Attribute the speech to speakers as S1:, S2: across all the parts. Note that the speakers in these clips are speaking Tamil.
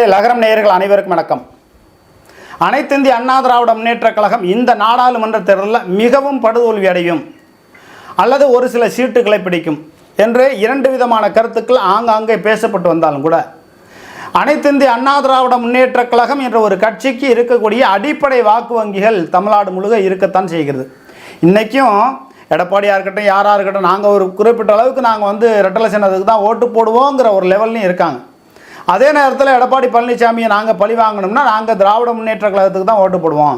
S1: லகரம் நேயர்கள் அனைவருக்கும் வணக்கம். அனைத்திந்திய அண்ணா திராவிட முன்னேற்ற கழகம் இந்த நாடாளுமன்ற தேர்தலில் மிகவும் படுதோல்வி அடையும். அல்லது ஒரு சில சீட்டுகளை பிடிக்கும் என்று இரண்டு விதமான கருத்துக்கள் ஆங்காங்கே பேசப்பட்டு வந்தாலும் கூட. அனைத்திந்திய அண்ணா திராவிட முன்னேற்ற கழகம் என்ற ஒரு கட்சிக்கு இருக்கக்கூடிய அடிப்படை வாக்கு வங்கிகள் தமிழ்நாடு முழுக இருக்கத்தான் செய்கிறது. இன்றைக்கும் எடப்பாடியாக இருக்கட்டும் யாராக இருக்கட்டும் நாங்கள் ஒரு குறிப்பிட்ட அளவுக்கு நாங்கள் வந்து ரெட்டலை சின்னத்துக்கு தான் ஓட்டு போடுவோங்கிற ஒரு லெவல்லையும் இருக்காங்க. அதே நேரத்தில் எடப்பாடி பழனிசாமியை நாங்கள் பழி வாங்கணும்னா நாங்கள் திராவிட முன்னேற்ற கழகத்துக்கு தான் ஓட்டு போடுவோம்.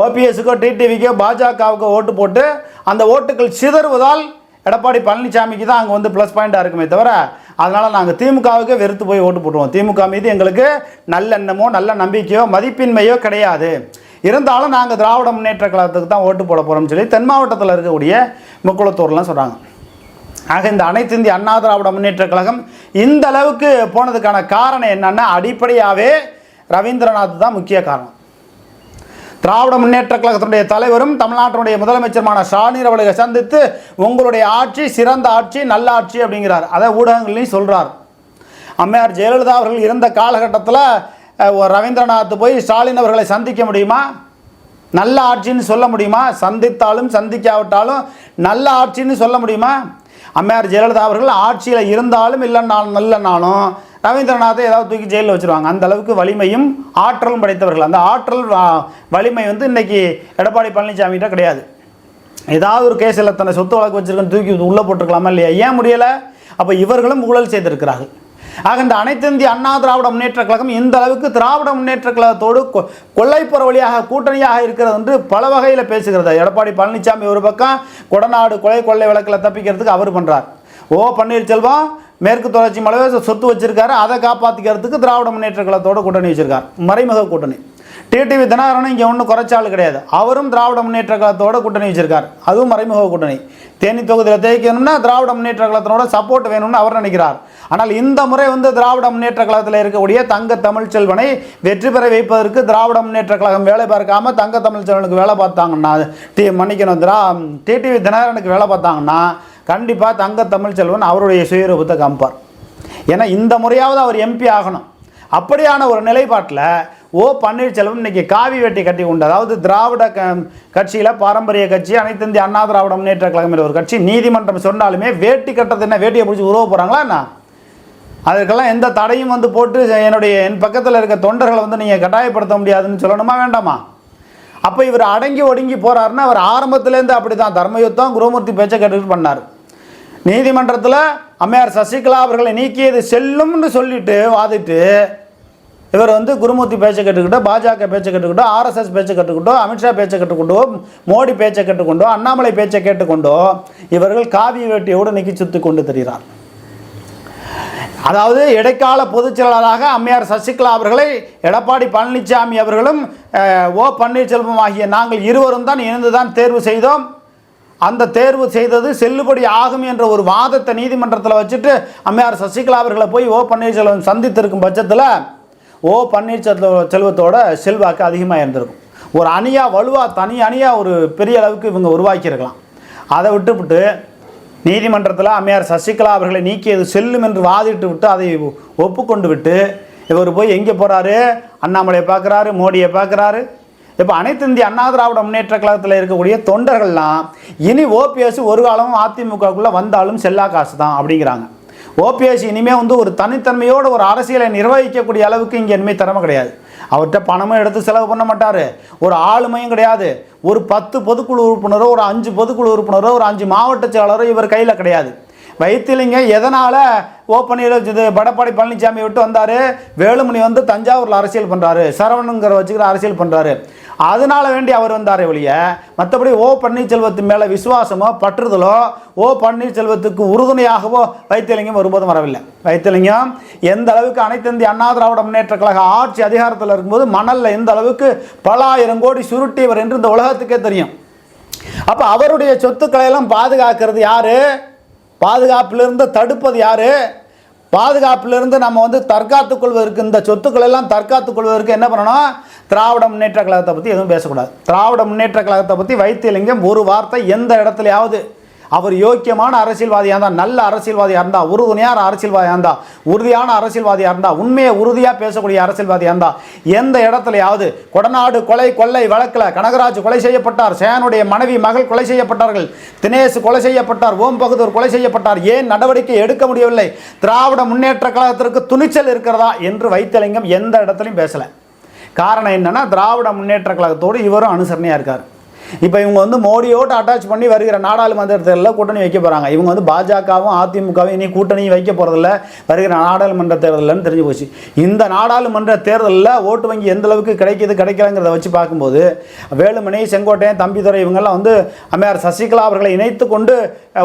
S1: ஓபிஎஸ்க்கோ டிடிவிக்கோ பாஜகவுக்கோ ஓட்டு போட்டு அந்த ஓட்டுகள் சிதறுவதால் எடப்பாடி பழனிசாமிக்கு தான் அங்கே வந்து ப்ளஸ் பாயிண்ட்டாக இருக்குமே தவிர அதனால் நாங்கள் திமுகவுக்கே வெறுத்து போய் ஓட்டு போட்டுருவோம். திமுக மீது எங்களுக்கு நல்லெண்ணமோ நல்ல நம்பிக்கையோ மதிப்பின்மையோ கிடையாது. இருந்தாலும் நாங்கள் திராவிட முன்னேற்ற கழகத்துக்கு தான் ஓட்டு போட போகிறோம்னு சொல்லி தென் மாவட்டத்தில் இருக்கக்கூடிய முக்குளத்தூர்லாம் சொல்கிறாங்க ஆக இந்த அனைத்து இந்திய அண்ணா திராவிட முன்னேற்ற கழகம் இந்த அளவுக்கு போனதுக்கான காரணம் என்னன்னா அடிப்படையாகவே ரவீந்திரநாத் தான் முக்கிய காரணம். திராவிட முன்னேற்ற கழகத்தினுடைய தலைவரும் தமிழ்நாட்டினுடைய முதலமைச்சருமான ஸ்டாலின் அவர்களை சந்தித்து உங்களுடைய ஆட்சி சிறந்த ஆட்சி நல்ல ஆட்சி அப்படிங்கிறார். அதை ஊடகங்களையும் சொல்கிறார் அம்மையார் ஜெயலலிதா அவர்கள் இருந்த காலகட்டத்தில் ஒரு ரவீந்திரநாத் போய் ஸ்டாலின் அவர்களை சந்திக்க முடியுமா? நல்ல ஆட்சின்னு சொல்ல முடியுமா? சந்தித்தாலும் சந்திக்காவிட்டாலும் நல்ல ஆட்சின்னு சொல்ல முடியுமா? அம்மையார் ஜெயலலிதா அவர்கள் ஆட்சியில் இருந்தாலும் இல்லைனாலும் நல்லனாலும் ரவீந்திரநாத்தை ஏதாவது தூக்கி ஜெயிலில் வச்சுருவாங்க. அந்த அளவுக்கு வலிமையும் ஆற்றலும் படைத்தவர்கள். அந்த ஆற்றல் வலிமை வந்து இன்றைக்கி எடப்பாடி பழனிசாமிகிட்ட கிடையாது. ஏதாவது ஒரு கேஸில் தன்னை சொத்து வழக்கு வச்சுருக்கேன்னு தூக்கி உள்ளே போட்டிருக்கலாமா இல்லையா? ஏன் முடியலை? அப்போ இவர்களும் ஊழல் செய்திருக்கிறார்கள். ஆக இந்த அனைத்து இந்திய அண்ணா திராவிட முன்னேற்ற கழகம் இந்த அளவுக்கு திராவிட முன்னேற்ற கழகத்தோடு கொள்ளைப்புற வழியாக கூட்டணியாக இருக்கிறது என்று பல வகையில் பேசுகிறது. எடப்பாடி பழனிசாமி ஒரு பக்கம் கொடநாடு கொலை கொள்ளை வழக்கில் தப்பிக்கிறதுக்கு அவர் பண்ணுறார் ஓ பன்னீர்செல்வம் மேற்கு தொடர்ச்சி மலை சொத்து வச்சிருக்காரு அதை காப்பாற்றிக்கிறதுக்கு திராவிட முன்னேற்ற கழகத்தோடு கூட்டணி வச்சிருக்கார். மறைமுக கூட்டணி. டிடிவி தினகரனும் இங்கே ஒன்றும் குறைச்சாலும் கிடையாது. அவரும் திராவிட முன்னேற்ற கழகத்தோட கூட்டணி வச்சிருக்கார். அதுவும் மறைமுக கூட்டணி. தேனி தொகுதியில் தேய்க்கணும்னா திராவிட முன்னேற்ற கழகத்தினோட சப்போர்ட் வேணும்னு அவர் நினைக்கிறார். ஆனால் இந்த முறை வந்து திராவிட முன்னேற்ற கழகத்தில் இருக்கக்கூடிய தங்க தமிழ்ச்செல்வனை வெற்றி பெற வைப்பதற்கு திராவிட முன்னேற்ற கழகம் வேலை பார்க்காம தங்க தமிழ்ச்செல்வனுக்கு வேலை பார்த்தாங்கன்னா டி மன்னிக்கணும் திரா டிடிவி தினகரனுக்கு வேலை பார்த்தாங்கன்னா கண்டிப்பாக தங்க தமிழ்ச்செல்வன் அவருடைய சுயரூபத்தை காமிப்பார். ஏன்னா இந்த முறையாவது அவர் எம்பி ஆகணும். அப்படியான ஒரு நிலைப்பாட்டில் ஓ பன்னீர்செல்வம் இன்றைக்கி காவி வேட்டி கட்டி கொண்டு அதாவது திராவிட க கட்சியில் பாரம்பரிய கட்சி அனைத்து இந்திய அண்ணா திராவிட முன்னேற்ற கழகம் ஒரு கட்சி நீதிமன்றம் சொன்னாலுமே வேட்டி கட்டுறது என்ன? வேட்டியை பிடிச்சி உருவ போகிறாங்களா என்ன? அதற்கெல்லாம் எந்த தடையும் வந்து போட்டு என்னுடைய என் பக்கத்தில் இருக்க தொண்டர்களை வந்து நீங்கள் கட்டாயப்படுத்த முடியாதுன்னு சொல்லணுமா வேண்டாமா? அப்போ இவர் அடங்கி ஒடுங்கி போகிறாருன்னா அவர் ஆரம்பத்துலேருந்து அப்படி தான் தர்மயுத்தம் குருமூர்த்தி பேச்சை கேட்டுட்டு பண்ணார். நீதிமன்றத்தில் அம்மையார் சசிகலா அவர்களை நீக்கியது செல்லும்னு சொல்லிட்டு வாதிட்டு இவர் வந்து குருமூர்த்தி பேச்சை கேட்டுக்கிட்டோ பாஜக பேச்சை கேட்டுக்கிட்டோ ஆர்எஸ்எஸ் பேச்சை கேட்டுக்கிட்டோ அமித்ஷா பேச்சை கேட்டுக்கொண்டோ மோடி பேச்சை கேட்டுக்கொண்டோ அண்ணாமலை பேச்சை கேட்டுக்கொண்டோ இவர்கள் காவி வேட்டியோடு நிக்கி சுத்தி கொண்டு தெரிகிறார். அதாவது இடைக்கால பொதுச் செயலாளராக அம்மையார் சசிகலா அவர்களை எடப்பாடி பழனிசாமி அவர்களும் ஓ பன்னீர்செல்வம் ஆகிய நாங்கள் இருவரும் தான் இணைந்து தான் தேர்வு செய்தோம். அந்த தேர்வு செய்தது செல்லுபடி ஆகும் என்ற ஒரு வாதத்தை நீதிமன்றத்தில் வச்சுட்டு அம்மையார் சசிகலா அவர்களை போய் ஓ பன்னீர்செல்வம் சந்தித்திருக்கும் பட்சத்தில் ஓ பன்னீர்செல்வ செல்வத்தோட செல்வாக்கு அதிகமாக இருந்திருக்கும். ஒரு அணியாக வலுவாக தனி அணியாக ஒரு பெரிய அளவுக்கு இவங்க உருவாக்கியிருக்கலாம். அதை விட்டுவிட்டு நீதிமன்றத்தில் அம்மையார் சசிகலா அவர்களை நீக்கியது செல்லும் என்று வாதிட்டு விட்டு அதை ஒப்புக்கொண்டு விட்டு இவர் போய் எங்கே போகிறாரு அண்ணாமலையை பார்க்குறாரு மோடியை பார்க்குறாரு. இப்போ அனைத்து இந்திய அண்ணா திராவிட முன்னேற்ற கழகத்தில் இருக்கக்கூடிய தொண்டர்கள்லாம் இனி ஓபிஎஸ் ஒரு காலமும் அதிமுகக்குள்ளே வந்தாலும் செல்லா காசு தான் அப்படிங்கிறாங்க. ஓபிஎஸ் இனிமேல் வந்து ஒரு தனித்தன்மையோடு ஒரு அரசியலை நிர்வகிக்கக்கூடிய அளவுக்கு இங்கே இனிமேல் திறமை கிடையாது. அவர்கிட்ட பணமும் எடுத்து செலவு பண்ண மாட்டார். ஒரு ஆளுமையும் கிடையாது. ஒரு பத்து பொதுக்குழு உறுப்பினரோ ஒரு அஞ்சு பொதுக்குழு உறுப்பினரோ ஒரு அஞ்சு மாவட்ட செயலாளரோ இவர் கையில் கிடையாது. வைத்திலிங்க எதனால் ஓப்பனியில் இது படப்பாடி பழனிசாமி விட்டு வந்தார். வேலுமணி வந்து தஞ்சாவூரில் அரசியல் பண்ணுறாரு சரவணங்கிற வச்சுக்கிற அரசியல் பண்ணுறாரு அதனால வேண்டி அவர் வந்தார் ஒழிய மற்றபடி ஓ பன்னீர்செல்வத்தின் மேலே விசுவாசமோ பற்றுதலோ ஓ பன்னீர்செல்வத்துக்கு உறுதுணையாகவோ வைத்தியலிங்கம் ஒருபோதும் வரவில்லை. வைத்தியலிங்கம் எந்த அளவுக்கு அனைத்து இந்திய அண்ணா திராவிட முன்னேற்ற கழக ஆட்சி அதிகாரத்தில் இருக்கும்போது மணலில் எந்த அளவுக்கு பல ஆயிரம் கோடி சுருட்டியவர் என்று இந்த உலகத்துக்கே தெரியும். அப்போ அவருடைய சொத்துக்களை எல்லாம் பாதுகாக்கிறது யாரு? பாதுகாப்பிலிருந்து தடுப்பது யார்? பாதுகாப்பிலிருந்து நம்ம வந்து தற்காத்துக் கொள்வதற்கு இந்த சொத்துக்கள் எல்லாம் தற்காத்துக் கொள்வதற்கு என்ன பண்ணணும்? திராவிட முன்னேற்ற கழகத்தை பற்றி எதுவும் பேசக்கூடாது. திராவிட முன்னேற்ற கழகத்தை பற்றி வைத்தியலிங்கம் ஒரு வார்த்தை எந்த இடத்துலையாவது அவர் யோக்கியமான அரசியல்வாதியாக இருந்தால் நல்ல அரசியல்வாதியாக இருந்தால் உறுதுணையான அரசியல்வாதியாக இருந்தால் உறுதியான அரசியல்வாதியாக இருந்தால் உண்மையை உறுதியாக பேசக்கூடிய அரசியல்வாதியாக இருந்தால் எந்த இடத்துலையாவது கொடநாடு கொலை கொள்ளை வழக்கில் கனகராஜ் கொலை செய்யப்பட்டார் சேனுடைய மனைவி மகள் கொலை செய்யப்பட்டார்கள் தினேஷ் கொலை செய்யப்பட்டார் ஓம் பகதூர் கொலை செய்யப்பட்டார் ஏன் நடவடிக்கை எடுக்க முடியவில்லை? திராவிட முன்னேற்ற கழகத்திற்கு துணிச்சல் இருக்கிறதா என்று வைத்தியலிங்கம் எந்த இடத்துலையும் பேசலை. காரணம் என்னென்னா திராவிட முன்னேற்ற கழகத்தோடு இவரும் அனுசரணையாக இருக்கார். இப்போ இவங்க வந்து மோடியோடு அட்டாச் பண்ணி வருகிற நாடாளுமன்ற தேர்தலில் கூட்டணி வைக்க போகிறாங்க இவங்க வந்து பாஜகவும் அதிமுகவும் இனி கூட்டணியும் வைக்க போகிறதில்ல வருகிற நாடாளுமன்ற தேர்தலில்னு தெரிஞ்சு போச்சு. இந்த நாடாளுமன்ற தேர்தலில் ஓட்டு வங்கி எந்த அளவுக்கு கிடைக்கிது கிடைக்கலங்கிறத வச்சு பார்க்கும்போது வேலுமணி செங்கோட்டையன் தம்பிதுரை இவங்கெல்லாம் வந்து அம்மையார் சசிகலா அவர்களை இணைத்து கொண்டு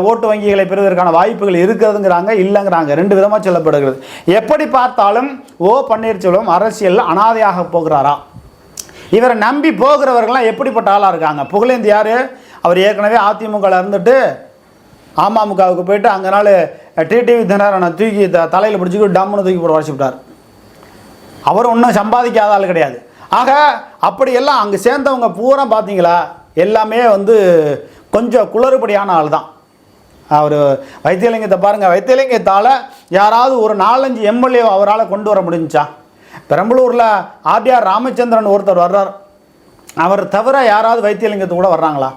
S1: ஓட்டு வங்கிகளை பெறுவதற்கான வாய்ப்புகள் இருக்கிறதுங்கிறாங்க இல்லைங்கிறாங்க. ரெண்டு விதமாக சொல்லப்படுகிறது. எப்படி பார்த்தாலும் ஓ பன்னீர்செல்வம் அரசியலில் அனாதையாக போகிறாரா? இவரை நம்பி போகிறவர்கள்லாம் எப்படிப்பட்ட ஆளாக இருக்காங்க? புகழேந்தி யார்? அவர் ஏற்கனவே அதிமுகவில் இருந்துட்டு அமமுகவுக்கு போயிட்டு அங்கே நாள் டிடிவி தினரனை தூக்கி த தலையில் பிடிச்சிக்கிட்டு டம்முன்னு தூக்கி போட உடச்சி அவர் ஒன்றும் சம்பாதிக்காத ஆள் கிடையாது. ஆக அப்படியெல்லாம் அங்கே சேர்ந்தவங்க பூரா பார்த்தீங்களா எல்லாமே வந்து கொஞ்சம் குளறுபடியான ஆள் தான். அவர் வைத்தியலிங்கத்தை பாருங்கள் வைத்தியலிங்கத்தால் யாராவது ஒரு நாலஞ்சு எம்எல்ஏ அவரால் கொண்டு வர முடிஞ்சுச்சா பெரம்பலூரில் ஆர்டிஆர் ராமச்சந்திரன் ஒருத்தர் வர்றார். அவர் தவிர யாராவது வைத்தியலிங்கத்து கூட வர்றாங்களா?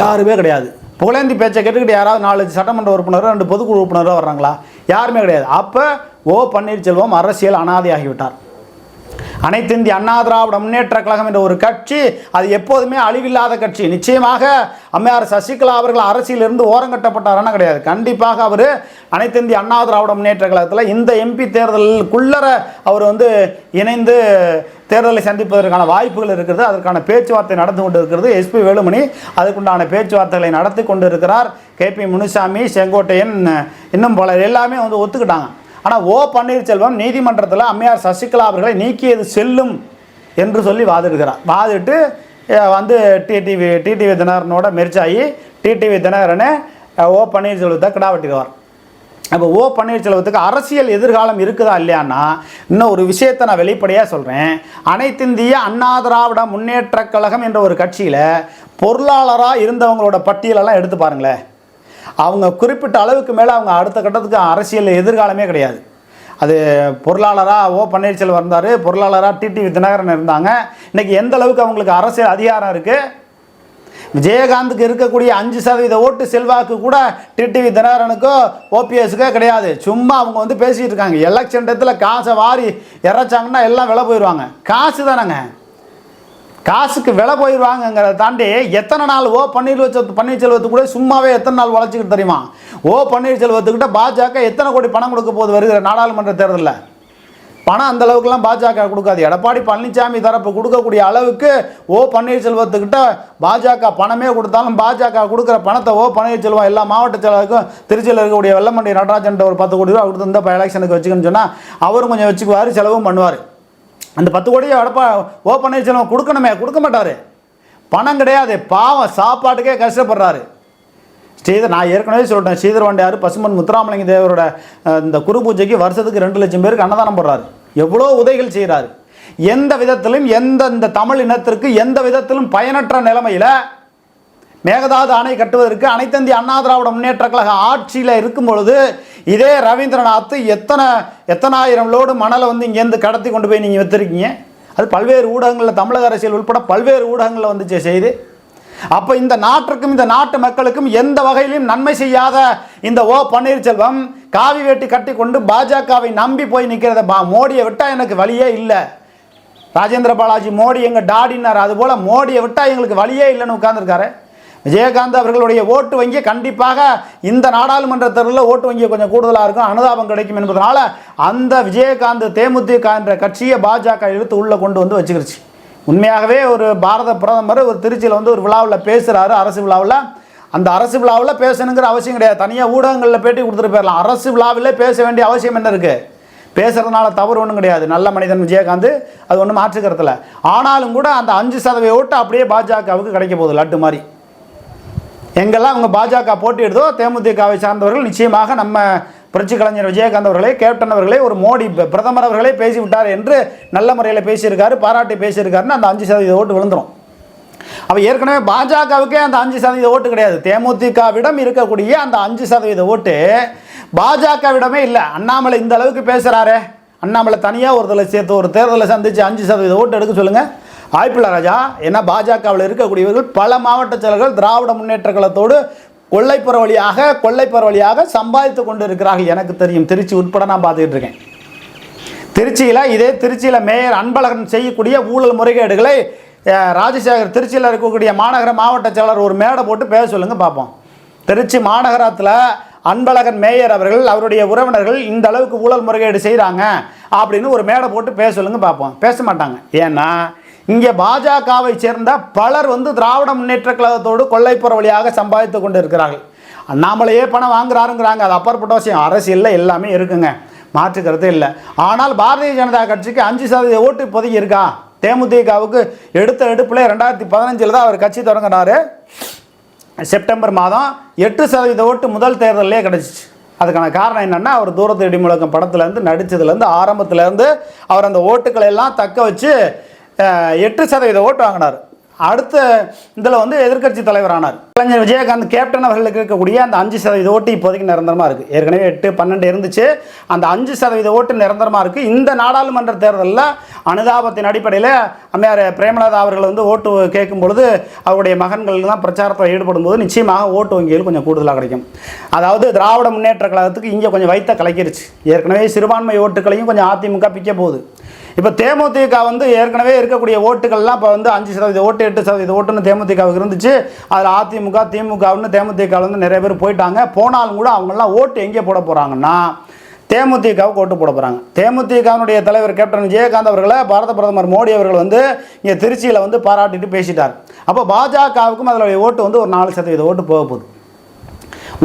S1: யாருமே கிடையாது. புகழேந்தி பேச்சை கேட்டுக்கிட்டு யாராவது நாலு சட்டமன்ற உறுப்பினரோ ரெண்டு பொதுக்குழு உறுப்பினரோ வர்றாங்களா? யாருமே கிடையாது. அப்போ ஓ பன்னீர்செல்வம் அரசியல் அனாதையாகிவிட்டார். அனைத்து இந்திய அண்ணா திராவிட முன்னேற்ற கழகம் என்ற ஒரு கட்சி அது எப்போதுமே அழிவில்லாத கட்சி. நிச்சயமாக அம்மையார் சசிகலா அவர்கள் அரசியலிருந்து ஓரங்கட்டப்பட்டாரான கிடையாது. கண்டிப்பாக அவர் அனைத்து இந்திய அண்ணா திராவிட முன்னேற்ற கழகத்தில் இந்த எம்பி தேர்தலுக்குள்ளர அவர் வந்து இணைந்து தேர்தலை சந்திப்பதற்கான வாய்ப்புகள் இருக்கிறது. அதற்கான பேச்சுவார்த்தை நடந்து கொண்டு இருக்கிறது எஸ்பி வேலுமணி அதுக்குண்டான பேச்சுவார்த்தைகளை நடத்தி கொண்டு இருக்கிறார் கே பி முனுசாமி செங்கோட்டையன் இன்னும் பலர் எல்லாமே வந்து ஒத்துக்கிட்டாங்க. ஆனால் ஓ பன்னீர்செல்வம் நீதிமன்றத்தில் அம்மையார் சசிகலா அவர்களை நீக்கியது செல்லும் என்று சொல்லி வாதிடுகிறார். வாதிட்டு வந்து டிடிவி டிடிவி தினகரனோட மெர்ச்சாகி டிடிவி தினகரனை ஓ பன்னீர்செல்வத்தை கிடாவட்டிடுவார். அப்போ ஓ பன்னீர்செல்வத்துக்கு அரசியல் எதிர்காலம் இருக்குதா இல்லையான்னா இன்னும் ஒரு விஷயத்தை நான் வெளிப்படையாக சொல்கிறேன் அனைத்திந்திய அண்ணா திராவிட முன்னேற்ற கழகம் என்ற ஒரு கட்சியில் பொருளாளராக இருந்தவங்களோட பட்டியலெல்லாம் எடுத்து பாருங்களேன். அவங்க குறிப்பிட்ட அளவுக்கு மேலே அவங்க அடுத்த கட்டத்துக்கு அரசியல் எதிர்காலமே கிடையாது. அது பொருளாளராக ஓ பன்னீர்செல்வம் இருந்தார் பொருளாளராக டிடிவி தினகரன் இருந்தாங்க. இன்றைக்கி எந்த அளவுக்கு அவங்களுக்கு அரசியல் அதிகாரம் இருக்குது விஜயகாந்துக்கு இருக்கக்கூடிய அஞ்சு சதவீத ஓட்டு செல்வாக்கு கூட டிடிவி தினகரனுக்கோ ஓபிஎஸ்க்கோ கிடையாது. சும்மா அவங்க வந்து பேசிகிட்டு இருக்காங்க. எலெக்ஷன் டயத்தில் காசை வாரி இறைச்சாங்கன்னா எல்லாம் விலை போயிடுவாங்க. காசு தானேங்க காசுக்கு விலை போயிடுவாங்கங்கிறத தாண்டி எத்தனை நாள் ஓ பன்னீர்செல்வத்து பன்னீர்செல்வத்து கூட சும்மாவே எத்தனை நாள் உழைச்சிக்கிட்டு தெரியுமா? ஓ பன்னீர்செல்வத்துக்கிட்ட பாஜக எத்தனை கோடி பணம் கொடுக்க போகுது வருகிற நாடாளுமன்ற தேர்தலில்? பணம் அந்த அளவுக்குலாம் பாஜக கொடுக்காது. எடப்பாடி பழனிசாமி தரப்பு கொடுக்கக்கூடிய அளவுக்கு ஓ பன்னீர்செல்வத்துக்கிட்ட பாஜக பணமே கொடுத்தாலும் பாஜக கொடுக்குற பணத்தை ஓ பன்னீர்செல்வம் எல்லா மாவட்ட செயலருக்கும் திருச்சியில் இருக்கக்கூடிய வெள்ளமண்டி நடராஜன் ஒரு பத்து கோடி ரூபா கொடுத்து இந்த எலெக்ஷனுக்கு வச்சுக்கணும்னு சொன்னால் அவரும் கொஞ்சம் வச்சுக்குவார் செலவும் பண்ணுவார். அந்த பத்து கோடியை அடப்பா ஓ பன்னீர்செல்வம் கொடுக்கணுமே கொடுக்க மாட்டார். பணம் கிடையாது பாவம் சாப்பாட்டுக்கே கஷ்டப்படுறாரு. ஸ்ரீதர் நான் ஏற்கனவே சொல்லிட்டேன் ஸ்ரீதர் வண்டியார் பசுமன் முத்துராமலிங்க தேவரோட இந்த குரு பூஜைக்கு வருஷத்துக்கு ரெண்டு லட்சம் பேருக்கு அன்னதானம் போடுறாரு. எவ்வளோ உதைகள் செய்கிறாரு எந்த விதத்திலும் எந்த இந்த தமிழ் இனத்திற்கு எந்த விதத்திலும் பயனற்ற நிலைமையில் மேகதாது அணை கட்டுவதற்கு அனைத்தந்தி அண்ணா திராவிட முன்னேற்ற கழக ஆட்சியில் இருக்கும் பொழுது இதே ரவீந்திரநாத் எத்தனை எத்தனாயிரம் லோடு மணலை வந்து இங்கேருந்து கடத்தி கொண்டு போய் நீங்கள் வச்சுருக்கீங்க அது பல்வேறு ஊடகங்களில் தமிழக அரசியல் உட்பட பல்வேறு ஊடகங்களில் வந்துச்சு செய்து. அப்போ இந்த நாட்டிற்கும் இந்த நாட்டு மக்களுக்கும் எந்த வகையிலும் நன்மை செய்யாத இந்த ஓ பன்னீர்செல்வம் காவி வேட்டி கட்டி கொண்டு பாஜகவை நம்பி போய் நிற்கிறத பா மோடியை விட்டால் எனக்கு வழியே இல்லை. ராஜேந்திர பாலாஜி மோடி எங்கள் டாடினார் அதுபோல் மோடியை விட்டால் எங்களுக்கு வழியே இல்லைன்னு உட்காந்துருக்காரு விஜயகாந்த் அவர்களுடைய ஓட்டு வங்கி கண்டிப்பாக இந்த நாடாளுமன்ற தேர்தலில் ஓட்டு வங்கி கொஞ்சம் கூடுதலாக இருக்கும் அனுதாபம் கிடைக்கும் என்பதனால அந்த விஜயகாந்த் தேமுதிக என்ற கட்சியை பாஜக இழுத்து உள்ளே கொண்டு வந்து வச்சுக்கிருச்சு. உண்மையாகவே ஒரு பாரத பிரதமர் ஒரு திருச்சியில் வந்து ஒரு விழாவில் பேசுகிறாரு அரசு விழாவில். அந்த அரசு விழாவில் பேசணுங்கிற அவசியம் கிடையாது. தனியாக ஊடகங்களில் பேட்டி கொடுத்துட்டு போயிடலாம் அரசு விழாவிலே பேச வேண்டிய அவசியம் என்ன இருக்குது பேசுகிறதுனால தவறு ஒன்றும் கிடையாது. நல்ல மனிதன் விஜயகாந்த் அது ஒன்றும் மாற்றுக்கிறதில்ல ஆனாலும் கூட அந்த அஞ்சு சதவீத ஓட்டு அப்படியே பாஜகவுக்கு கிடைக்க போகுது லட்டு மாதிரி. எங்கெல்லாம் அவங்க பாஜக போட்டியிடுதோ தேமுதிகவை சார்ந்தவர்கள் நிச்சயமாக நம்ம புரட்சி கலைஞர் விஜயகாந்த் அவர்களே கேப்டன் அவர்களே ஒரு மோடி பிரதமர் அவர்களே பேசிவிட்டார் என்று நல்ல முறையில் பேசியிருக்காரு பாராட்டி பேசியிருக்காருன்னு அந்த அஞ்சு சதவீத ஓட்டு விழுந்துடும் அப்போ ஏற்கனவே பாஜகவுக்கே அந்த அஞ்சு சதவீத ஓட்டு கிடையாது. தேமுதிகவிடம் இருக்கக்கூடிய அந்த அஞ்சு சதவீத ஓட்டு பாஜகவிடமே இல்லை. அண்ணாமலை இந்த அளவுக்கு பேசுகிறாரே அண்ணாமலை தனியாக ஒரு தலை சேர்த்து ஒரு தேர்தலை சந்தித்து அஞ்சு சதவீத ஓட்டு எடுக்க சொல்லுங்கள் வாய்ப்பில்லை ராஜா ஏன்னா பாஜகவில் இருக்கக்கூடியவர்கள் பல மாவட்ட செயலர்கள் திராவிட முன்னேற்ற கழகத்தோடு கொள்ளைப்புற வழியாக கொள்ளைப்புற வழியாக சம்பாதித்து கொண்டு இருக்கிறார்கள் எனக்கு தெரியும். திருச்சி உட்பட நான் பார்த்துக்கிட்டு இருக்கேன். திருச்சியில் இதே திருச்சியில் மேயர் அன்பழகன் செய்யக்கூடிய ஊழல் முறைகேடுகளை ராஜசேகர் திருச்சியில் இருக்கக்கூடிய மாநகர மாவட்ட செயலர் ஒரு மேடை போட்டு பேச சொல்லுங்க பார்ப்போம். திருச்சி மாநகரத்தில் அன்பழகன் மேயர் அவர்கள் அவருடைய உறவினர்கள் இந்த அளவுக்கு ஊழல் முறைகேடு செய்கிறாங்க அப்படின்னு ஒரு மேடை போட்டு பேச சொல்லுங்க பார்ப்போம். பேச மாட்டாங்க. ஏன்னா இங்கே பாஜகவை சேர்ந்த பலர் வந்து திராவிட முன்னேற்ற கழகத்தோடு கொள்ளைப்புற வழியாக சம்பாதித்து கொண்டு இருக்கிறார்கள் அண்ணாமலையே பணம் வாங்குறாருங்கிறாங்க. அது அப்பாற்பட்ட விஷயம் அரசியலில் எல்லாமே இருக்குங்க. மாற்றுக்கிறது இல்லை. ஆனால் பாரதிய ஜனதா கட்சிக்கு அஞ்சு சதவீத ஓட்டு இப்போதைக்கு இருக்கா? தேமுதிகவுக்கு எடுத்த எடுப்பில் ரெண்டாயிரத்தி பதினஞ்சில் தான் அவர் கட்சி தொடங்கினார். செப்டம்பர் மாதம் எட்டு சதவீத ஓட்டு முதல் தேர்தலே கிடச்சிச்சு. அதுக்கான காரணம் என்னென்னா அவர் தூரத்து இடி முழக்கம் படத்துலேருந்து நடித்ததுலேருந்து ஆரம்பத்துலேருந்து அவர் அந்த ஓட்டுக்களை எல்லாம் தக்க வச்சு எட்டு சதவீத ஓட்டு வாங்கினார். அடுத்த இதில் வந்து எதிர்க்கட்சி தலைவரானார். கலைஞர் விஜயகாந்த் கேப்டன் அவர்களுக்கு இருக்கக்கூடிய அந்த அஞ்சு சதவீத ஓட்டு இப்போதைக்கு நிரந்தரமாக இருக்குது ஏற்கனவே எட்டு பன்னெண்டு இருந்துச்சு. அந்த அஞ்சு சதவீத ஓட்டு நிரந்தரமாக இருக்குது இந்த நாடாளுமன்ற தேர்தலில் அனுதாபத்தின் அடிப்படையில் அம்மையார் பிரேமலதா அவர்கள் வந்து ஓட்டு கேட்கும் பொழுது அவருடைய மகன்கள்லாம் பிரச்சாரத்தில் ஈடுபடும் போது நிச்சயமாக ஓட்டு வங்கிகள் கொஞ்சம் கூடுதலாக கிடைக்கும். அதாவது திராவிட முன்னேற்ற கழகத்துக்கு இங்கே கொஞ்சம் வைத்த கலக்கிருச்சு. ஏற்கனவே சிறுபான்மை ஓட்டுகளையும் கொஞ்சம் அதிமுக பிக்க போகுது. இப்போ தேமுதிக வந்து ஏற்கனவே இருக்கக்கூடிய ஓட்டுகள்லாம் இப்போ வந்து அஞ்சு சதவீத ஓட்டு எட்டு சதவீத ஓட்டுன்னு தேமுதிகவுக்கு இருந்துச்சு. அதில் அதிமுக திமுகவுன்னு தேமுதிக வந்து நிறைய பேர் போயிட்டாங்க. போனாலும் கூட அவங்கெல்லாம் ஓட்டு எங்கே போட போகிறாங்கன்னா தேமுதிகவுக்கு ஓட்டு போட போகிறாங்க தேமுதிகவினுடைய தலைவர் கேப்டன் விஜயகாந்த் அவர்களை பாரத பிரதமர் மோடி அவர்கள் வந்து இங்கே திருச்சியில் வந்து பாராட்டிட்டு பேசிட்டார். அப்போ பாஜகவுக்கும் அதில் ஓட்டு வந்து ஒரு நாலு சதவீத ஓட்டு போக போகுது.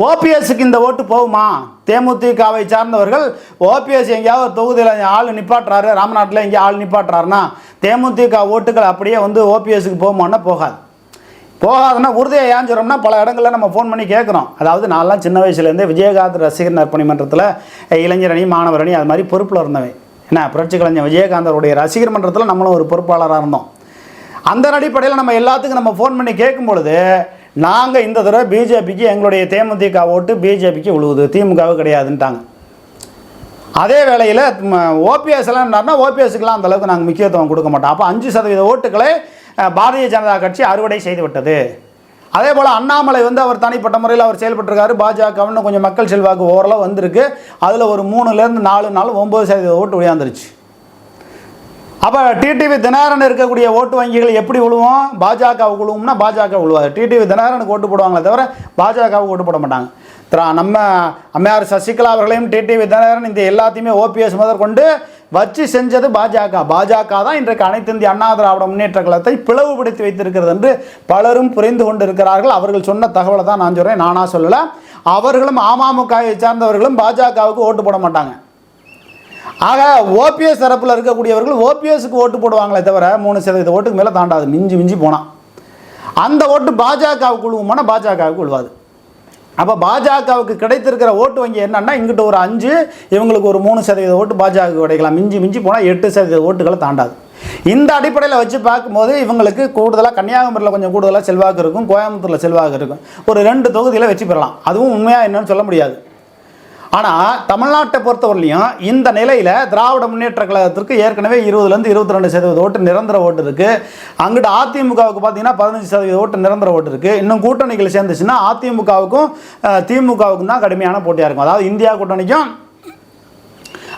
S1: ஓபிஎஸ்க்கு இந்த ஓட்டு போகுமா? தேமுதிகவை சார்ந்தவர்கள் ஓபிஎஸ் எங்கேயாவது தொகுதியில் ஆள் நிப்பாட்டுறாரு ராமநாட்டில் எங்கேயா ஆள் நிப்பாட்டுறாருன்னா தேமுதிக ஓட்டுகள் அப்படியே வந்து ஓபிஎஸ்க்கு போகுமான்னா போகாது. போகாதுன்னா உறுதியை ஏன் சொல்கிறோம்னா பல இடங்களில் நம்ம ஃபோன் பண்ணி கேட்குறோம் அதாவது நான்லாம் சின்ன வயசுலேருந்தே விஜயகாந்த் ரசிகர் நற்பணி மன்றத்தில் இளைஞரணி மாணவர் அணி அது மாதிரி பொறுப்பில் இருந்தவன் என்ன புரட்சி கலைஞர் விஜயகாந்தருடைய ரசிகர் மன்றத்தில் நம்மளும் ஒரு பொறுப்பாளராக இருந்தோம். அந்த அடிப்படையில் நம்ம எல்லாத்துக்கும் நம்ம ஃபோன் பண்ணி கேட்கும் பொழுது நாங்கள் இந்த தடவை பிஜேபிக்கு எங்களுடைய தேமுதிக ஓட்டு பிஜேபிக்கு உழுவுது. திமுகவு கிடையாதுன்ட்டாங்க. அதே வேளையில் ஓபிஎஸ் எல்லாம் என்னன்னா ஓபிஎஸ்க்குலாம் அந்தளவுக்கு நாங்கள் முக்கியத்துவம் கொடுக்க மாட்டோம். அப்போ அஞ்சு சதவீத ஓட்டுகளை பாரதிய ஜனதா கட்சி அறுவடை செய்து விட்டது அதே போல் அண்ணாமலை வந்து அவர் தனிப்பட்ட முறையில் அவர் செயல்பட்டிருக்காரு. பாஜகவுன்னு கொஞ்சம் மக்கள் செல்வாக்கு ஓரளவு வந்திருக்கு. அதில் ஒரு மூணுலேருந்து நாலு நாள் ஒம்பது சதவீத ஓட்டு ஒழியாந்துருச்சு அப்போ டிடிவி தினகரன் இருக்கக்கூடிய ஓட்டு வங்கிகள் எப்படி விழுவோம் பாஜக விழுவோம்னா பாஜக விழுவாது டிடிவி தினகரனுக்கு ஓட்டு போடுவாங்களே தவிர பாஜகவுக்கு ஓட்டு போட மாட்டாங்க. திரா- நம்ம அம்மையார் சசிகலா அவர்களையும் டிடிவி தினகரன் இந்த எல்லாத்தையுமே ஓபிஎஸ் முதற்கொண்டு வச்சு செஞ்சது பாஜக. பாஜக தான் இன்றைக்கு அனைத்து இந்திய அண்ணா திராவிட முன்னேற்ற கழகத்தை பிளவுபடுத்தி வைத்திருக்கிறது என்று பலரும் புரிந்து கொண்டிருக்கிறார்கள். அவர்கள் சொன்ன தகவலை தான் நான் சொல்கிறேன் நானாக சொல்லலை. அவர்களும் அமமுகவை சார்ந்தவர்களும் பாஜகவுக்கு ஓட்டு போட மாட்டாங்க. ஆக ஓபிஎஸ் தரப்பில் இருக்கக்கூடியவர்கள் ஓபிஎஸ்க்கு ஓட்டு போடுவாங்களே தவிர மூணு சதவீத ஓட்டுக்கு மேலே தாண்டாது. மிஞ்சி மிஞ்சி போனான் அந்த ஓட்டு பாஜகவுக்கு விழுவுமானா பாஜகவுக்கு உழுவாது அப்போ பாஜகவுக்கு கிடைத்திருக்கிற ஓட்டு வங்கி என்னன்னா இங்கிட்ட ஒரு அஞ்சு இவங்களுக்கு ஒரு மூணு சதவீத ஓட்டு பாஜக கிடைக்கலாம். மிஞ்சி மிஞ்சி போனால் எட்டு சதவீத ஓட்டுகளை தாண்டாது. இந்த அடிப்படையில் வச்சு பார்க்கும்போது இவங்களுக்கு கூடுதலாக கன்னியாகுமரியில் கொஞ்சம் கூடுதலாக செல்வாக்கு இருக்கும் கோயம்புத்தூரில் செல்வாக்கு இருக்கும். ஒரு ரெண்டு தொகுதியில் வெற்றி பெறலாம். அதுவும் உண்மையாக என்னன்னு சொல்ல முடியாது. ஆனால் தமிழ்நாட்டை பொறுத்தவரையிலையும் இந்த நிலையில் திராவிட முன்னேற்ற கழகத்திற்கு ஏற்கனவே இருபதுலேருந்து இருபத்தி ரெண்டு சதவீத ஓட்டு நிரந்தர ஓட்டு இருக்குது அங்கிட்டு அதிமுகவுக்கு பார்த்தீங்கன்னா பதினஞ்சு சதவீத ஓட்டு நிரந்தர ஓட்டு இருக்குது இன்னும் கூட்டணிகள் சேர்ந்துச்சுன்னா அதிமுகவுக்கும் திமுகவுக்கும் தான் கடுமையான போட்டியாக இருக்கும். அதாவது இந்தியா கூட்டணிக்கும்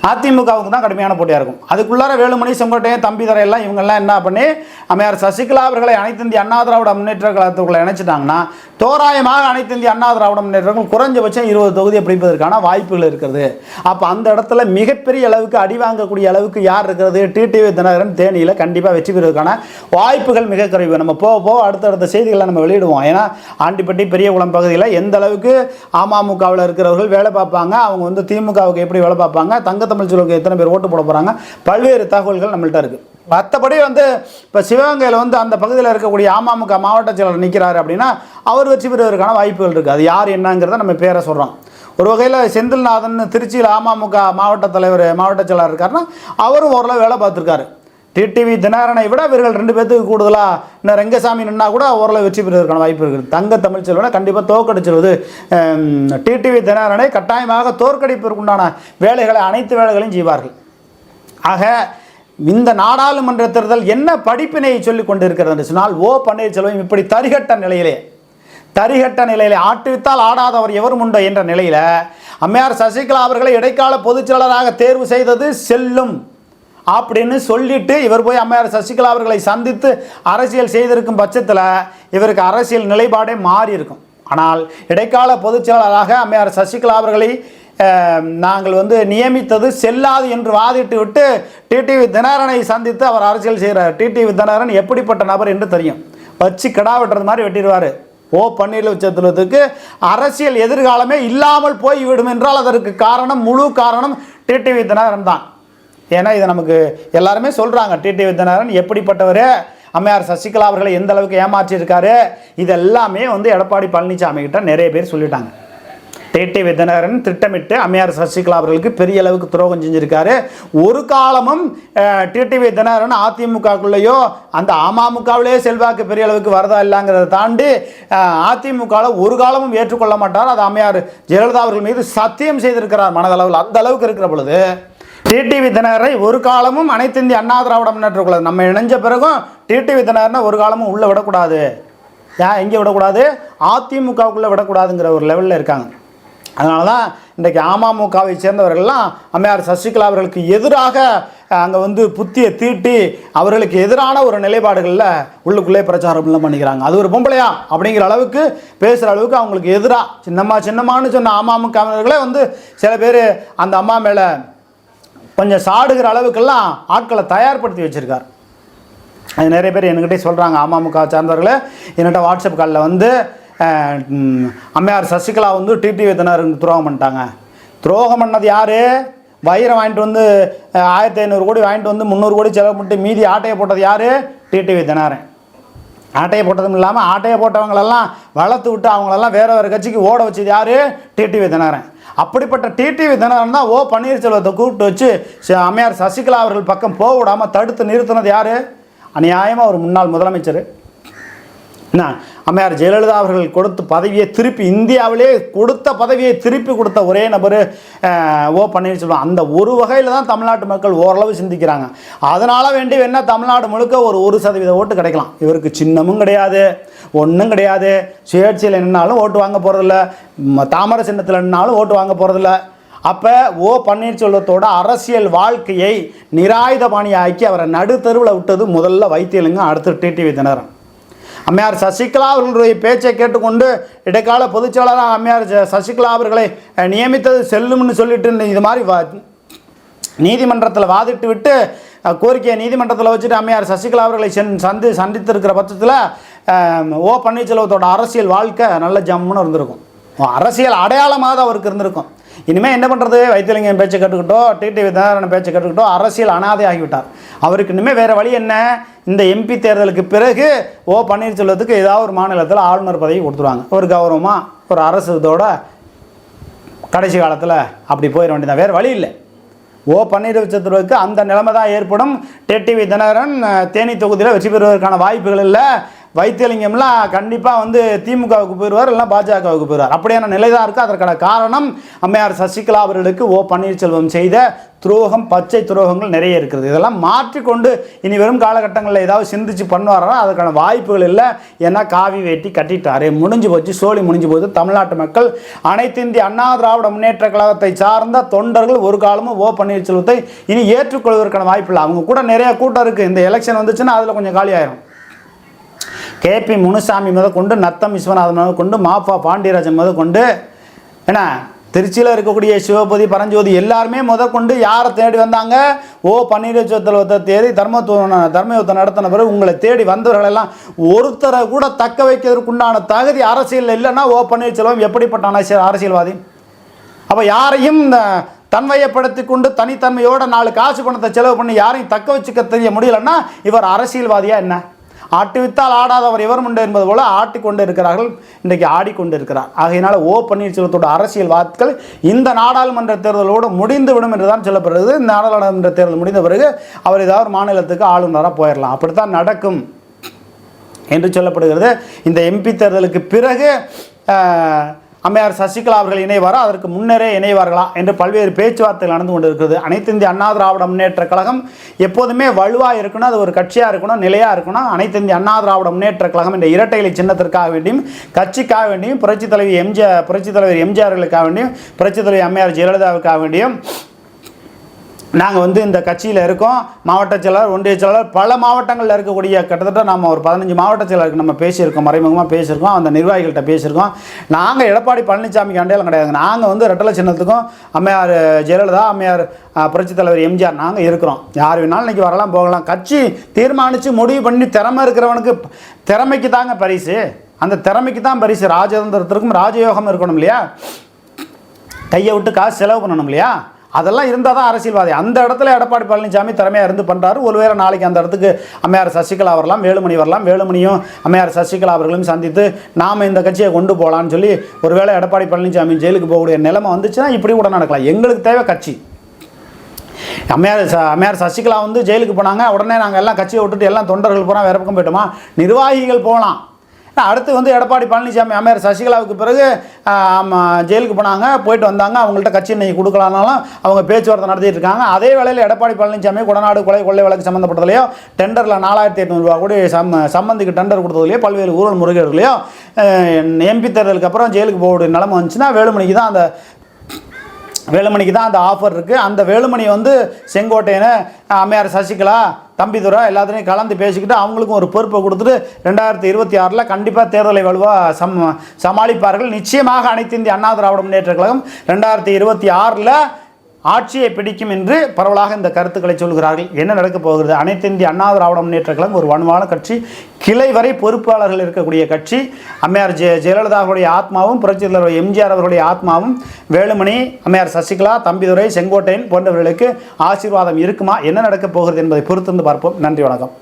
S1: அதிமுகவுக்கு தான் கடுமையான போட்டியாக இருக்கும். அதுக்குள்ளார வேலுமணி செங்கோட்டையன் தம்பிதரை எல்லாம் இவங்கெல்லாம் என்ன பண்ணி அம்மையார் சசிகலா அவர்களை அனைத்து இந்திய அண்ணா திராவிட முன்னேற்ற கழகத்துக்குள்ள இணைச்சிட்டாங்கன்னா தோராயமாக அனைத்து இந்திய அண்ணா திராவிட முன்னேற்றங்கள் குறைஞ்சபட்சம் இருபது தொகுதியை பிடிப்பதற்கான வாய்ப்புகள் இருக்கிறது அப்போ அந்த இடத்துல மிகப்பெரிய அளவுக்கு அடி வாங்கக்கூடிய அளவுக்கு யார் இருக்கிறது? டிடிவி தினகரன் தேனியில் கண்டிப்பாக வெற்றி பெறுவதற்கான வாய்ப்புகள் மிக குறைவு. நம்ம போக போக அடுத்தடுத்த செய்திகளை நம்ம வெளியிடுவோம். ஏன்னா ஆண்டிப்பட்டி பெரியகுளம் பகுதியில் எந்த அளவுக்கு அமமுகவில் இருக்கிறவர்கள் வேலை பார்ப்பாங்க அவங்க வந்து திமுகவுக்கு எப்படி வேலை பார்ப்பாங்க தங்கத்தை தமிழ் எத்தனை பேர் ஓட்டு போட போகிறாங்க பல்வேறு தகவல்கள் நம்மள்ட்ட இருக்குது மற்றபடி வந்து இப்போ சிவகங்கையில் வந்து அந்த பகுதியில் இருக்கக்கூடிய அமமுக மாவட்ட செயலர் நிற்கிறாரு அப்படின்னா அவர் வெற்றி பெறுவதற்கான வாய்ப்புகள் இருக்குது அது யார் என்னங்கிறத நம்ம பேரை சொல்கிறோம் ஒரு வகையில் செந்தில்நாதன் திருச்சியில் அமமுக மாவட்ட தலைவர் மாவட்ட செயலர் இருக்காருன்னா அவரும் ஓரளவு வேலை பார்த்துருக்காரு. டிடிவி தினாரனை விட இவர்கள் ரெண்டு பேர்த்துக்கு கூடுதலாக இன்னும் ரெங்கசாமி நின்னா கூட ஓரளவு வெற்றி பெறுவதற்கான வாய்ப்பு இருக்குது. தங்க தமிழ்ச்செல்வனை கண்டிப்பாக தோற்கடிச்சிருவது டிடிவி தினாரனை கட்டாயமாக தோற்கடிப்பதற்குண்டான வேலைகளை அனைத்து வேலைகளையும் செய்வார்கள். ஆக இந்த நாடாளுமன்ற தேர்தல் என்ன படிப்பினை சொல்லி கொண்டிருக்கிறது என்று சொன்னால் ஓ பன்னீர்செல்வம் இப்படி தரிகட்ட நிலையிலே தரிகட்ட நிலையிலே ஆட்டுவித்தால் ஆடாதவர் எவரும் உண்டோ என்ற நிலையில் அம்மையார் சசிகலா அவர்களை இடைக்கால பொதுச் செயலராக தேர்வு செய்தது செல்லும். அப்படின்னு சொல்லிட்டு இவர் போய் அம்மையார் சசிகலா அவர்களை சந்தித்து அரசியல் செய்திருக்கும் பட்சத்தில் இவருக்கு அரசியல் நிலைப்பாடே மாறி இருக்கும் ஆனால் இடைக்கால பொதுச் செயலாளராக அம்மையார் சசிகலா அவர்களை நாங்கள் வந்து நியமித்தது செல்லாது என்று வாதிட்டு விட்டு டிடிவி தினகரனை சந்தித்து அவர் அரசியல் செய்கிறார். டிடிவி தினகரன் எப்படிப்பட்ட நபர் என்று தெரியும். வச்சு கிடா வெட்டுறது மாதிரி வெட்டிடுவார். ஓ பன்னீர்செல்வத்துக்கு அரசியல் எதிர்காலமே இல்லாமல் போய்விடும் என்றால் அதற்கு காரணம் முழு காரணம் டிடிவி தினகரன் தான். ஏன்னா இதை நமக்கு எல்லாருமே சொல்கிறாங்க டிடி வித்யநாதன் எப்படிப்பட்டவர்? அம்மையார் சசிகலா அவர்களை எந்த அளவுக்கு ஏமாற்றியிருக்காரு? இதெல்லாமே வந்து எடப்பாடி பழனிசாமி கிட்ட நிறைய பேர் சொல்லிட்டாங்க. டிடி வித்யநாதன் திட்டமிட்டு அம்மையார் சசிகலா அவர்களுக்கு பெரிய அளவுக்கு துரோகம் செஞ்சிருக்காரு. ஒரு காலமும் டிடிவி தினகரன் அதிமுகக்குள்ளேயோ அந்த அமமுகவிலேயே செல்வாக்கு பெரிய அளவுக்கு வரதா இல்லைங்கிறத தாண்டி அதிமுகவில் ஒரு காலமும் ஏற்றுக்கொள்ள மாட்டார். அது அம்மையார் ஜெயலலிதா அவர்கள் மீது சத்தியம் செய்திருக்கிறார் மனதளவில். அந்த அளவுக்கு இருக்கிற பொழுது டிடிவி தினகரை ஒரு காலமும் அனைத்து இந்திய அண்ணா திராவிட முன்னேற்ற நம்ம இணைஞ்ச பிறகும் டிடிவி தினகரனை ஒரு காலமும் உள்ளே விடக்கூடாது. ஏன் எங்கே விடக்கூடாது? அதிமுகவுக்குள்ளே விடக்கூடாதுங்கிற ஒரு லெவலில் இருக்காங்க. அதனால தான் இன்றைக்கு அமமுகவை சேர்ந்தவர்கள்லாம் அம்மையார் சசிகலா அவர்களுக்கு எதிராக அங்கே வந்து புத்தியை தீட்டி அவர்களுக்கு எதிரான ஒரு நிலைப்பாடுகளில் உள்ளுக்குள்ளே பிரச்சாரம்லாம் பண்ணிக்கிறாங்க. அது ஒரு பொம்பளையா அப்படிங்கிற அளவுக்கு பேசுகிற அளவுக்கு அவங்களுக்கு எதிராக சின்னம்மா சின்னம்மான்னு சொன்ன அமமுகவினர்களே வந்து சில பேர் அந்த அம்மா மேலே கொஞ்சம் சாடுகிற அளவுக்கெல்லாம் ஆட்களை தயார்படுத்தி வச்சுருக்கார். அது நிறைய பேர் என்கிட்டே சொல்கிறாங்க அமமுக சார்ந்தவர்களே என்கிட்ட வாட்ஸ்அப் காலில் வந்து அம்மையார் சசிகலா வந்து டிடி வித்தனருக்கு துரோகம் பண்ணிட்டாங்க. துரோகம் பண்ணது யார்? வைரம் வாங்கிட்டு வந்து ஆயிரத்தி ஐநூறு கோடி வாங்கிட்டு வந்து முந்நூறு கோடி செலவு பண்ணிட்டு மீதி ஆட்டையை போட்டது யார்? டிடிவி தினாரன் ஆட்டையை போட்டதும் இல்லாமல் ஆட்டையை போட்டவங்களெல்லாம் வளர்த்து விட்டு அவங்களெல்லாம் வேற வேறு கட்சிக்கு ஓட வச்சது யார்? டிடிவி தினாரன் அப்படிப்பட்ட டிடிவி தினகரன் தான் ஓ பன்னீர்செல்வத்தை கூப்பிட்டு வச்சு அம்மையார் சசிகலா அவர்கள் பக்கம் போக விடாமல் தடுத்து நிறுத்தினது யார்? அநியாயமாக ஒரு முன்னாள் முதலமைச்சர். என்ன? அம்மையார் ஜெயலலிதா அவர்கள் கொடுத்த பதவியை திருப்பி இந்தியாவிலே கொடுத்த பதவியை திருப்பி கொடுத்த ஒரே நபர் ஓ ஓ பன்னீர்செல்வம். அந்த ஒரு வகையில் தான் தமிழ்நாட்டு மக்கள் ஓரளவு சிந்திக்கிறாங்க. அதனால் வேண்டி வேணா தமிழ்நாடு முழுக்க ஒரு ஒரு சதவீத ஓட்டு கிடைக்கலாம். இவருக்கு சின்னமும் கிடையாது ஒன்றும் கிடையாது. சுயேட்சையில் நின்னாலும் ஓட்டு வாங்க போகிறதில்ல தாமரை சின்னத்தில் நின்னாலும் ஓட்டு வாங்க போகிறதில்ல அப்போ ஓ பன்னீர்செல்வத்தோட அரசியல் வாழ்க்கையை நிராயுதபாணியாக்கி அவரை நடுத்தருவில் விட்டது முதல்ல வைத்தியலுங்க அடுத்து டிடிவி தினகரன். அம்மையார் சசிகலா அவர்களுடைய பேச்சை கேட்டுக்கொண்டு இடைக்கால பொதுச்செயலாளராக அம்மையார் ச- சசிகலா அவர்களை நியமித்தது செல்லும்னு சொல்லிட்டு இது மாதிரி வா நீதிமன்றத்தில் வாதிட்டு விட்டு கோரிக்கையை நீதிமன்றத்தில் வச்சுட்டு அம்மையார் சசிகலா அவர்களை சென் சந்தி சந்தித்திருக்கிற பட்சத்தில் ஓ பன்னீர்செல்வத்தோட அரசியல் வாழ்க்கை நல்ல ஜம்முன்னு இருந்திருக்கும். அரசியல் அடையாளமாக தான் அவருக்கு இருந்திருக்கும். இனிமேல் என்ன பண்ணுறது வைத்தியலிங்கம் பேச்சை கேட்டுக்கிட்டோ டிடி விதாரண பேச்சை கேட்டுக்கிட்டோ அரசியல் அனாதை ஆகிவிட்டார். அவருக்கு இனிமேல் வேறு வழி என்ன? இந்த எம்பி தேர்தலுக்கு பிறகு ஓ பன்னீர்செல்வத்துக்கு ஏதாவது ஒரு மாநிலத்தில் ஆளுநர் பதவி கொடுத்துருவாங்க. ஒரு கௌரவமாக ஒரு அரசு இதோட கடைசி காலத்தில் அப்படி போயிட வேண்டியதான் வேறு வழி இல்லை. ஓ பன்னீர்செல்வத்துக்கு அந்த நிலைமை தான் ஏற்படும். டிடிவி தினகரன் தேனி தொகுதியில் வெற்றி பெறுவதற்கான வாய்ப்புகள் இல்லை. வைத்தியலிங்கம்லாம் கண்டிப்பாக வந்து திமுகவுக்கு போயிடுவார் இல்லைன்னா பாஜகவுக்கு போயிடுவார். அப்படியான நிலை தான் இருக்குது அதற்கான காரணம் அம்மையார் சசிகலா அவர்களுக்கு ஓ பன்னீர்செல்வம் செய்த துரோகம் பச்சை துரோகங்கள் நிறைய இருக்குது இதெல்லாம் மாற்றிக்கொண்டு இனி வரும் காலகட்டங்களில் ஏதாவது சிந்திச்சு பண்ணுவாரா? அதுக்கான வாய்ப்புகள் இல்லை. ஏன்னா காவி வேட்டி கட்டிட்டாரு. முடிஞ்சு போச்சு. சோழி முடிஞ்சு போது தமிழ்நாட்டு மக்கள் அனைத்து இந்திய அண்ணா திராவிட முன்னேற்ற கழகத்தை சார்ந்த தொண்டர்கள் ஒரு காலமும் ஓ பன்னீர்செல்வத்தை இனி ஏற்றுக்கொள்வதற்கான வாய்ப்பு இல்லை. அவங்க கூட நிறைய கூட்டம் இருக்குது இந்த எலெக்ஷன் வந்துச்சுன்னா அதில் கொஞ்சம் காலியாயிரும் கேபி முனுசாமி முத கொண்டு நத்தம் விஸ்வநாதன் முதல் கொண்டு மாஃபா பாண்டியராஜன் முத கொண்டு என்ன? திருச்சியில் இருக்கக்கூடிய சிவபதி பரஞ்சோதி எல்லாருமே முத கொண்டு யாரை தேடி வந்தாங்க? ஓ பன்னீர்செல்வத்தை தேடி தர்மத்துவ தர்மயுத்தம் நடத்தின பிறகு உங்களை தேடி வந்தவர்கள் எல்லாம் ஒருத்தரை கூட தக்க வைக்கிறதுக்குண்டான தகுதி அரசியலில் இல்லைன்னா ஓ பன்னீர்செல்வம் எப்படிப்பட்ட அரசியல் அரசியல்வாதி? அப்போ யாரையும் இந்த தன்மையப்படுத்தி கொண்டு தனித்தன்மையோட நாலு காசு பணத்தை செலவு பண்ணி யாரையும் தக்க வச்சுக்க தெரிய முடியலன்னா இவர் அரசியல்வாதியா என்ன? ஆட்டுவித்தால் ஆடாதவர் எவரும் உண்டு என்பது போல ஆட்டிக்கொண்டு இருக்கிறார்கள். இன்றைக்கு ஆடிக்கொண்டு இருக்கிறார் ஆகையினால் ஓ பன்னீர்செல்வத்தோட அரசியல் வாக்குகள் இந்த நாடாளுமன்ற தேர்தலோடு முடிந்து விடும் என்று தான் சொல்லப்படுகிறது. இந்த நாடாளுமன்ற தேர்தல் முடிந்த பிறகு அவர் ஏதாவது மாநிலத்துக்கு ஆளுநராக போயிடலாம் அப்படித்தான் நடக்கும் என்று சொல்லப்படுகிறது. இந்த எம்பி தேர்தலுக்கு பிறகு அம்மையார் சசிகலா அவர்கள் இணைவாரா? அதற்கு முன்னரே இணைவார்களா? என்று பல்வேறு பேச்சுவார்த்தைகள் நடந்து கொண்டிருக்கிறது. அனைத்து இந்திய அண்ணா திராவிட முன்னேற்ற கழகம் எப்போதுமே வலுவாக இருக்கணும் அது ஒரு கட்சியாக இருக்கணும் நிலையாக இருக்கணும். அனைத்து இந்திய அண்ணா திராவிட முன்னேற்ற கழகம் என்ற இரட்டை இலை சின்னத்திற்காக வேண்டியும் கட்சிக்காக வேண்டியும் புரட்சித் தலைவி எம்ஜிஆர் புரட்சித் தலைவர் எம்ஜிஆர்களுக்காக வேண்டியும் புரட்சித் தலைவி அம்மையார் ஜெயலலிதாவுக்காக வேண்டியும் நாங்கள் வந்து இந்த கட்சியில் இருக்கோம். மாவட்ட செயலாளர் ஒன்றிய செயலாளர் பல மாவட்டங்களில் இருக்கக்கூடிய கிட்டத்தட்ட நம்ம ஒரு பதினஞ்சு மாவட்ட செயலருக்கு நம்ம பேசியிருக்கோம் மறைமுகமாக பேசியிருக்கோம் அந்த நிர்வாகிகள்கிட்ட பேசியிருக்கோம். நாங்கள் எடப்பாடி பழனிசாமிக்கு கண்டையெல்லாம் கிடையாது நாங்கள் வந்து ரெட்டலை சின்னத்துக்கும் அம்மையார் ஜெயலலிதா அம்மையார் புரட்சித் தலைவர் எம்ஜிஆர் நாங்கள் இருக்கிறோம். யார் வேணாலும் இன்றைக்கி வரலாம் போகலாம். கட்சி தீர்மானித்து முடிவு பண்ணி திறமை இருக்கிறவனுக்கு திறமைக்கு தாங்க பரிசு. அந்த திறமைக்கு தான் பரிசு. ராஜதந்திரத்திற்கும் ராஜயோகம் இருக்கணும் இல்லையா? கையை விட்டு காசு செலவு பண்ணணும் இல்லையா? அதெல்லாம் இருந்தால் தான் அரசியல்வாதி. அந்த இடத்துல எடப்பாடி பழனிசாமி திறமையாக இருந்து பண்ணுறாரு ஒருவேளை நாளைக்கு அந்த இடத்துக்கு அம்மையார் சசிகலா வரலாம் வேலுமணி வரலாம். வேலுமணியும் அம்மையார் சசிகலா அவர்களும் சந்தித்து நாம் இந்த கட்சியை கொண்டு போகலான்னு சொல்லி ஒருவேளை எடப்பாடி பழனிசாமி ஜெயிலுக்கு போகக்கூடிய நிலைமை வந்துச்சுன்னா இப்படி கூட நடக்கலாம். எங்களுக்கு தேவை கட்சி. அம்மையார் ச அம்மையார் சசிகலா வந்து ஜெயிலுக்கு போனாங்க. உடனே நாங்கள் எல்லாம் கட்சியை விட்டுட்டு எல்லாம் தொண்டர்கள் பூரா வேற பக்கம் போயிட்டோமா? நிர்வாகிகள் போகலாம். அடுத்து வந்து எடப்பாடி பழனிசாமி அமையர் சசிகலாவுக்கு பிறகு ஜெயிலுக்கு போனாங்க போயிட்டு வந்தாங்க. அவங்கள்ட்ட கட்சி இன்னைக்கு கொடுக்கலானாலும் அவங்க பேச்சுவார்த்தை நடத்திட்டு இருக்காங்க. அதே வேளையில் எடப்பாடி பழனிசாமி குடநாடு கொலை கொள்ளை வழக்கு சம்மந்தப்பட்டதுலையோ டெண்டரில் நாலாயிரத்தி எட்நூறுபா கூட சம் சம்மந்திக்கு டெண்டர் கொடுத்ததுலையோ பல்வேறு ஊழல் முறைகேடுகளையோ எம்பி தேர்தலுக்கு அப்புறம் ஜெயிலுக்கு போகக்கூடிய நிலமை வந்துச்சுன்னா வேலுமணிக்கு தான் அந்த வேலுமணிக்கு தான் அந்த ஆஃபர் இருக்குது அந்த வேலுமணி வந்து செங்கோட்டையனை அம்மையார் சசிகலா தம்பிதுரை எல்லாத்துலேயும் கலந்து பேசிக்கிட்டு அவங்களுக்கும் ஒரு பொறுப்பை கொடுத்துட்டு ரெண்டாயிரத்தி இருபத்தி ஆறில் கண்டிப்பாக தேர்தலை வலுவாக சம் சமாளிப்பார்கள். நிச்சயமாக அனைத்து இந்திய அண்ணா திராவிட முன்னேற்ற கழகம் ரெண்டாயிரத்தி இருபத்தி ஆறில் ஆட்சியை பிடிக்கும் என்று பரவலாக இந்த கருத்துக்களை சொல்கிறார்கள். என்ன நடக்கப் போகிறது? அனைத்து இந்திய அண்ணா திராவிட முன்னேற்ற கழகம் ஒரு வன்வான கட்சி கிளை வரை பொறுப்பாளர்கள் இருக்கக்கூடிய கட்சி அம்மையார் ஜெ ஜெயலலிதா அவர்களுடைய ஆத்மாவும் புரட்சித் தலைவர் எம்ஜிஆர் அவர்களுடைய ஆத்மாவும் வேலுமணி அம்மையார் சசிகலா தம்பிதுரை செங்கோட்டையன் போன்றவர்களுக்கு ஆசீர்வாதம் இருக்குமா? என்ன நடக்கப் போகிறது என்பதை பொறுத்திருந்து பார்ப்போம். நன்றி வணக்கம்.